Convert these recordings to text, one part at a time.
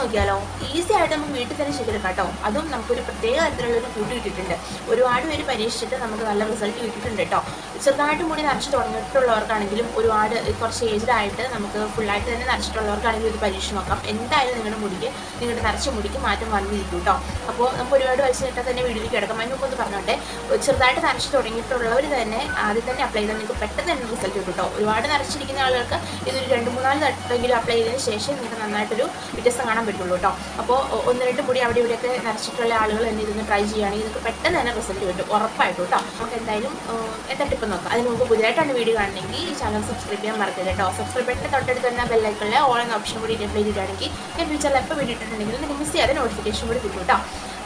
നോക്കിയാലോ? ഈസി ആയിട്ട് നമുക്ക് വീട്ടിൽ തന്നെ ചെയ്തെടുക്കാം കേട്ടോ. അതും നമുക്കൊരു പ്രത്യേക തരത്തിലുള്ള ഒരു കൂട്ടി കിട്ടിയിട്ടുണ്ട്. ഒരുപാട് പേര് പരീക്ഷിച്ചിട്ട് നമുക്ക് നല്ല റിസൾട്ട് കിട്ടിയിട്ടുണ്ട് കേട്ടോ. ചെറുതായിട്ട് മുടി നരച്ച് തുടങ്ങിയിട്ടുള്ളവർക്കാണെങ്കിലും ഒരുപാട് കുറച്ച് ഏജ്ഡ് ആയിട്ട് നമുക്ക് ഫുള്ളായിട്ട് തന്നെ നരച്ചിട്ടുള്ളവർക്കാണെങ്കിലും ഇത് പരീക്ഷ നോക്കാം. എന്തായാലും നിങ്ങളുടെ മുടിക്ക് നിങ്ങളുടെ നരച്ച മുടിക്ക് മാറ്റം വന്നിരിക്കും കേട്ടോ. അപ്പോൾ നമുക്ക് ഒരുപാട് വയസ്സ് കിട്ടാൻ തന്നെ വീട്ടിലേക്ക് കിടക്കാം. അതിന് മുമ്പ് പറഞ്ഞോട്ടെ. ചെറുതായിട്ട് നരച്ച് തുടങ്ങിയിട്ടുള്ളവർ തന്നെ ആദ്യം തന്നെ അപ്ലൈ ചെയ്താൽ നിങ്ങൾക്ക് പെട്ടെന്ന് തന്നെ റിസൾട്ട് കിട്ടും കേട്ടോ. ഒരുപാട് നരച്ചിരിക്കുന്ന ആളുകൾക്ക് ഇതൊരു രണ്ട് മൂന്നാൽ തട്ടെങ്കിലും അപ്ലൈ ചെയ്തതിന് ശേഷം നിങ്ങൾക്ക് നന്നായിട്ടൊരു വ്യത്യസ്തം കാണാൻ പറ്റുള്ളൂ കേട്ടോ അപ്പോൾ ഒന്ന് രണ്ട് മുടി അവിടെ ഇവിടെയൊക്കെ നരച്ചിട്ടുള്ള ആളുകൾ തന്നെ ഇതൊന്ന് ട്രൈ ചെയ്യുകയാണെങ്കിൽ നിങ്ങൾക്ക് പെട്ടെന്ന് തന്നെ റിസൾട്ട് കിട്ടും. ഉറപ്പായിട്ടും കേട്ടോ നമുക്ക് എന്തായാലും എത്ര ടിപ്പ് നോക്കാം. അതിന് മുമ്പ് പുതിയതായിട്ടാണ് വീഡിയോ കാണണമെങ്കിൽ ഈ ചാനൽ സബ്സ്ക്രൈബ് ചെയ്യാൻ മറക്കരുത് കേട്ടോ സബ്സ്ക്രൈബ് ബട്ടൺ തൊട്ടടുത്ത് തന്നെ ബെല്ലൈക്കണിലെ ഓൾ എന്ന ഓപ്ഷൻ കൂടി അപ്ലൈ ചെയ്തിട്ടാണെങ്കിൽ ഞാൻ ഫ്യൂച്ചറിൽ എപ്പോൾ വീഡിയോ ഇട്ടിട്ടുണ്ടെങ്കിൽ നിങ്ങൾക്ക് മിസ് ചെയ്യാതെ നോട്ടിഫിക്കേഷൻ കൂടി കിട്ടും കേട്ടോ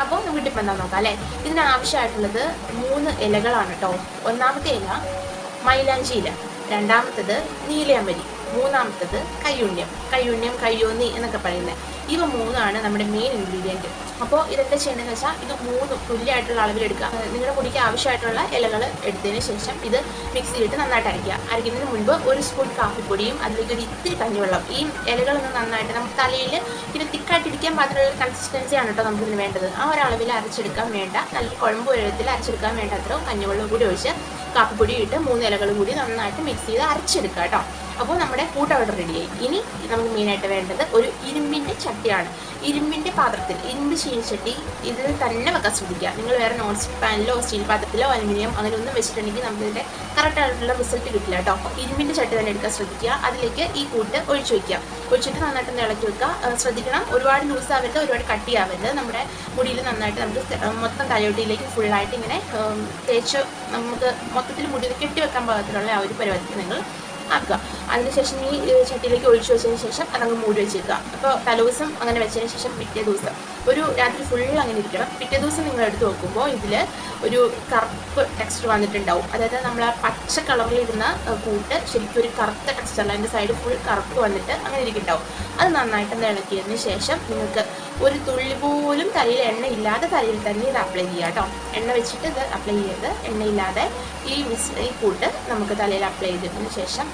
അപ്പോൾ നമുക്ക് ടിപ്പ് എന്താ നോക്കാം അല്ലേ? ഇതിന് ആവശ്യമായിട്ടുള്ളത് മൂന്ന് ഇലകളാണ് കേട്ടോ ഒന്നാമത്തെ ഇല മൈലാഞ്ചി ഇല. രണ്ടാമത്തത് നീലയമരി മൂന്നാമത്തത് കയ്യുണ്യം. കയ്യുണ്യം കയ്യോന്നി എന്നൊക്കെ പറയുന്നത് ഇവ മൂന്നാണ് നമ്മുടെ മെയിൻ ഇൻഗ്രീഡിയന്റ് അപ്പോൾ ഇതെന്താ ചെയ്യേണ്ടതെന്ന് വെച്ചാൽ ഇത് മൂന്ന് തുല്യമായിട്ടുള്ള അളവിൽ എടുക്കുക. നിങ്ങളുടെ കുടിക്ക് ആവശ്യമായിട്ടുള്ള ഇലകൾ എടുത്തതിന് ശേഷം ഇത് മിക്സിയിലിട്ട് നന്നായിട്ട് അരയ്ക്കുക. അരയ്ക്കുന്നതിന് മുൻപ് ഒരു സ്പൂൺ കാപ്പിപ്പൊടിയും അതിലേക്ക് ഒരു ഇത്തിരി കഞ്ഞിവെള്ളം. ഈ ഇലകളൊന്ന് നന്നായിട്ട് നമുക്ക് തലയിൽ ഇത് തിക്കായിട്ടിരിക്കാൻ കൺസിസ്റ്റൻസി കൺസിസ്റ്റൻസിയാണ് കേട്ടോ നമുക്കിതിന് വേണ്ടത്. ആ ഒരളവിൽ അരച്ചെടുക്കാൻ വേണ്ട. നല്ല കുഴമ്പ് വെള്ളത്തിൽ അരച്ചെടുക്കാൻ വേണ്ട അത്രയും കഞ്ഞിവെള്ളം കൂടി ഒഴിച്ച് കാപ്പിപ്പൊടി ഇട്ട് മൂന്ന് ഇലകളും കൂടി നന്നായിട്ട് മിക്സ് ചെയ്ത് അരച്ചെടുക്കുക കേട്ടോ. അപ്പോൾ നമ്മുടെ കൂട്ട് അവിടെ റെഡിയായി ഇനി നമുക്ക് മെയിനായിട്ട് വേണ്ടത് ഒരു ഇരുമ്പിന്റെ ചട്ടിയാണ്. ഇരുമ്പിന്റെ പാത്രത്തിൽ ഇരുമ്പ് ചട്ടി ഇതിൽ തന്നെ വെക്കാൻ ശ്രദ്ധിക്കുക. നിങ്ങൾ വേറെ നോൺ സ്റ്റിക് പാനിലോ സ്റ്റീൽ പാത്രത്തിലോ അലുമിനിയം അങ്ങനെ ഒന്നും വെച്ചിട്ടുണ്ടെങ്കിൽ നമുക്കിതിന്റെ കറക്റ്റ് ആയിട്ടുള്ള റിസൾട്ട് കിട്ടില്ല കേട്ടോ അപ്പോൾ ഇരുമ്പിന്റെ ചട്ടി തന്നെ എടുക്കാൻ ശ്രദ്ധിക്കുക. അതിലേക്ക് ഈ കൂട്ട് ഒഴിച്ചു വയ്ക്കുക ഒഴിച്ചിട്ട് നന്നായിട്ട് ഇളക്കി വെക്കുക. ശ്രദ്ധിക്കണം. ഒരുപാട് ലൂസ് ആവരുത് ഒരുപാട് കട്ടിയാവരുത് നമ്മുടെ മുടിയിൽ നന്നായിട്ട് നമുക്ക് മൊത്തം തലയോട്ടിയിലേക്ക് ഫുള്ളായിട്ട് ഇങ്ങനെ തേച്ച് നമുക്ക് മൊത്തത്തിൽ മുടി കെട്ടി വെക്കാൻ പാകത്തിലുള്ള ആ ഒരു പരുവത്തിൽ നിങ്ങൾ ആക്കുക. അതിനുശേഷം ഈ ചട്ടിയിലേക്ക് ഒഴിച്ചു വെച്ചതിന് ശേഷം അതങ്ങ് മൂടി വെച്ചേക്കുക. അപ്പോൾ തലേദിവസം അങ്ങനെ വെച്ചതിന് ശേഷം പിറ്റേ ദിവസം ഒരു രാത്രി ഫുൾ അങ്ങനെ ഇരിക്കണം. പിറ്റേ ദിവസം നിങ്ങൾ എടുത്ത് നോക്കുമ്പോൾ ഇതിൽ ഒരു കറുപ്പ് ടെക്സ്റ്റർ വന്നിട്ടുണ്ടാവും. അതായത് നമ്മൾ ആ പച്ച കളറിലിരുന്ന കൂട്ട് ശരിക്കും ഒരു കറുത്ത ടെക്സ്റ്റർ അതിന്റെ സൈഡ് ഫുൾ കറുപ്പ് വന്നിട്ട് അങ്ങനെ ഇരിക്കുന്നുണ്ടാവും. അത് നന്നായിട്ട് ഇളക്കിയതിന് ശേഷം നിങ്ങൾക്ക് ഒരു തുള്ളി പോലും തലയിൽ എണ്ണ ഇല്ലാതെ തലയിൽ തന്നെ ഇത് അപ്ലൈ ചെയ്യുക കേട്ടോ. എണ്ണ വെച്ചിട്ട് ഇത് അപ്ലൈ ചെയ്യരുത്. എണ്ണയില്ലാതെ ഈ മിസ് ഈ കൂട്ട് നമുക്ക് തലയിൽ അപ്ലൈ ചെയ്തതിന് ശേഷം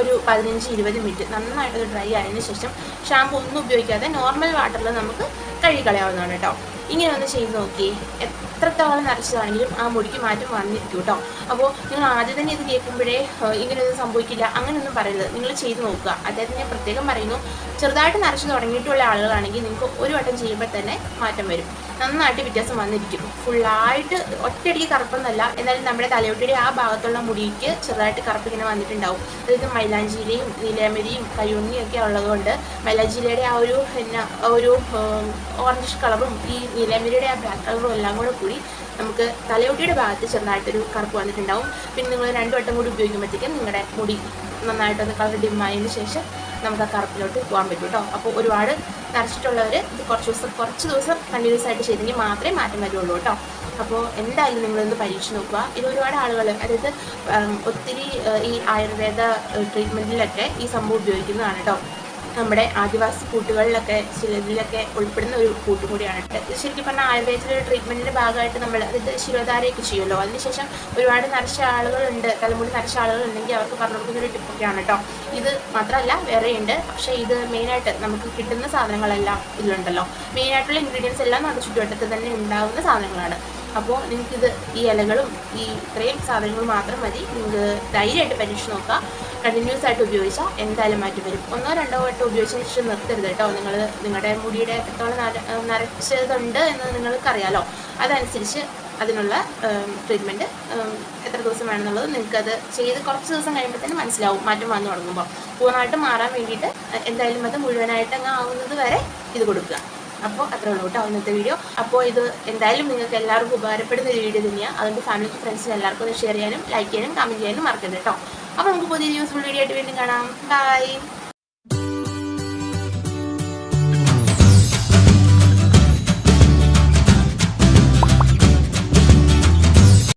ഒരു പതിനഞ്ച് ഇരുപത് മിനിറ്റ് നന്നായിട്ട് ഡ്രൈ ആയതിനു ശേഷം ഷാമ്പു ഒന്നും ഉപയോഗിക്കാതെ നോർമൽ വാട്ടറിൽ നമുക്ക് കഴുകി കളയാവുന്നതാണ് കേട്ടോ ഇങ്ങനെ ഒന്ന് ചെയ്ത് നോക്കി എത്രത്തോളം നരച്ചതാണെങ്കിലും ആ മുടിക്ക് മാറ്റം വന്നിരിക്കും കേട്ടോ അപ്പോൾ നിങ്ങൾ ആദ്യം തന്നെ ഇത് കേൾക്കുമ്പോഴേ ഇങ്ങനെയൊന്നും സംഭവിക്കില്ല അങ്ങനെയൊന്നും പറയരുത്. നിങ്ങൾ ചെയ്ത് നോക്കുക. അതായത് ഞാൻ പ്രത്യേകം പറയുന്നു ചെറുതായിട്ട് നിറച്ച് തുടങ്ങിയിട്ടുള്ള ആളുകളാണെങ്കിൽ നിങ്ങൾക്ക് ഒരു വട്ടം ചെയ്യുമ്പോൾ തന്നെ മാറ്റം വരും. നന്നായിട്ട് വ്യത്യാസം വന്നിരിക്കും ഫുള്ളായിട്ട് ഒറ്റയടിക്ക് കറുപ്പെന്നല്ല എന്നാലും നമ്മുടെ തലയോട്ടിയുടെ ആ ഭാഗത്തുള്ള മുടിക്ക് ചെറുതായിട്ട് കറുപ്പ് ഇങ്ങനെ വന്നിട്ടുണ്ടാവും. അതായത് മൈലാഞ്ചിയിലെയും നീലമരിയും കയ്യുണ്ണിയും ഒക്കെ ഉള്ളതുകൊണ്ട് മൈലാഞ്ചിയിലയുടെ ആ ഒരു പിന്നെ ഒരു ഓറഞ്ച് കളറും ഈ നീലമരിയുടെ ആ ബ്ലാക്ക് കളറും എല്ലാം കൂടെ കൂടി നമുക്ക് തലയോട്ടിയുടെ ഭാഗത്ത് ചെറുതായിട്ടൊരു കറുപ്പ് വന്നിട്ടുണ്ടാവും. പിന്നെ നിങ്ങൾ രണ്ടു വട്ടം കൂടി ഉപയോഗിക്കുമ്പോഴത്തേക്കും നിങ്ങളുടെ മുടി നന്നായിട്ടൊന്ന് കളർ ഡിമ്മായതിനു ശേഷം നമുക്ക് ആ കറുപ്പിലോട്ട് പോകാൻ പറ്റും കേട്ടോ. അപ്പോൾ ഒരുപാട് നരച്ചിട്ടുള്ളവർ ഇത് കുറച്ച് ദിവസം കുറച്ച് ദിവസം കണ്ടിന്യൂസ് ആയിട്ട് ചെയ്തെങ്കിൽ മാത്രമേ മാറ്റം വരുള്ളൂ കേട്ടോ. അപ്പോൾ എന്തായാലും നിങ്ങളൊന്ന് പരീക്ഷിച്ച് നോക്കുക. ഇത് ഒരുപാട് ആളുകൾ അതായത് ഒത്തിരി ഈ ആയുർവേദ ട്രീറ്റ്മെന്റിലൊക്കെ ഈ സംഭവം ഉപയോഗിക്കുന്നതാണ് കേട്ടോ. നമ്മുടെ ആദിവാസി കൂട്ടുകളിലൊക്കെ ചിലതിലൊക്കെ ഉൾപ്പെടുന്ന ഒരു കൂട്ടും കൂടിയാണ് ശരിക്കും പറഞ്ഞാൽ ആയുർവേദത്തിലെ ട്രീറ്റ്മെന്റിന്റെ ഭാഗമായിട്ട് നമ്മൾ അതായത് ശിരോധാരയൊക്കെ ചെയ്യുമല്ലോ. അതിനുശേഷം ഒരുപാട് നരച്ച ആളുകളുണ്ട് തലമുടി നരച്ച ആളുകളുണ്ടെങ്കിൽ അവർക്ക് പറഞ്ഞു കൊടുക്കുന്ന ഒരു ടിപ്പൊക്കെയാണ് കേട്ടോ ഇത് മാത്രമല്ല വേറെയുണ്ട്. പക്ഷേ ഇത് മെയിനായിട്ട് നമുക്ക് കിട്ടുന്ന സാധനങ്ങളെല്ലാം ഇതിലുണ്ടല്ലോ. മെയിനായിട്ടുള്ള ഇൻഗ്രീഡിയൻസ് എല്ലാം നമ്മുടെ ചുറ്റുവട്ടത്ത് തന്നെ ഉണ്ടാകുന്ന സാധനങ്ങളാണ്. അപ്പോൾ നിങ്ങൾക്കിത് ഈ ഇലകളും ഈ ഇത്രയും സാധനങ്ങൾ മാത്രം മതി. നിങ്ങൾക്ക് ധൈര്യമായിട്ട് പരീക്ഷിച്ച് നോക്കുക കണ്ടിന്യൂസ് ആയിട്ട് ഉപയോഗിച്ചാൽ എന്തായാലും മാറ്റി വരും. ഒന്നോ രണ്ടോ വട്ടം ഉപയോഗിച്ചതിന് ശേഷം നിർത്തരുത് കേട്ടോ. നിങ്ങൾ നിങ്ങളുടെ മുടിയുടെ എത്രത്തോളം നര നരച്ചതുണ്ട് എന്ന് നിങ്ങൾക്കറിയാലോ. അതനുസരിച്ച് അതിനുള്ള ട്രീറ്റ്മെന്റ് എത്ര ദിവസം വേണമെന്നുള്ളത് നിങ്ങൾക്കത് ചെയ്ത് കുറച്ച് ദിവസം കഴിയുമ്പോൾ തന്നെ മനസ്സിലാവും മാറ്റം വന്നു തുടങ്ങുമ്പോൾ പൂർണമായിട്ട് മാറാൻ വേണ്ടിയിട്ട് എന്തായാലും അത് മുഴുവനായിട്ട് അങ്ങ് ആവുന്നത് വരെ ഇത് കൊടുക്കുക. അപ്പോൾ അത്രേ ഉള്ളൂ കേട്ടോ ഇന്നത്തെ വീഡിയോ അപ്പോൾ ഇത് എന്തായാലും നിങ്ങൾക്ക് എല്ലാവർക്കും ഉപകാരപ്പെടുന്ന ഒരു വീഡിയോ തന്നെയാണ് അതുകൊണ്ട് ഫാമിലിക്ക് ഫ്രണ്ട്സിന് എല്ലാവർക്കും ഒന്ന് ഷെയർ ചെയ്യാനും ലൈക്ക് ചെയ്യാനും കമന്റ് ചെയ്യാനും മറക്കരുത് കേട്ടോ. അപ്പോൾ നമുക്ക് പുതിയ യൂസ്ഫുൾ വീഡിയോ ആയിട്ട് വീണ്ടും കാണാം. ബൈ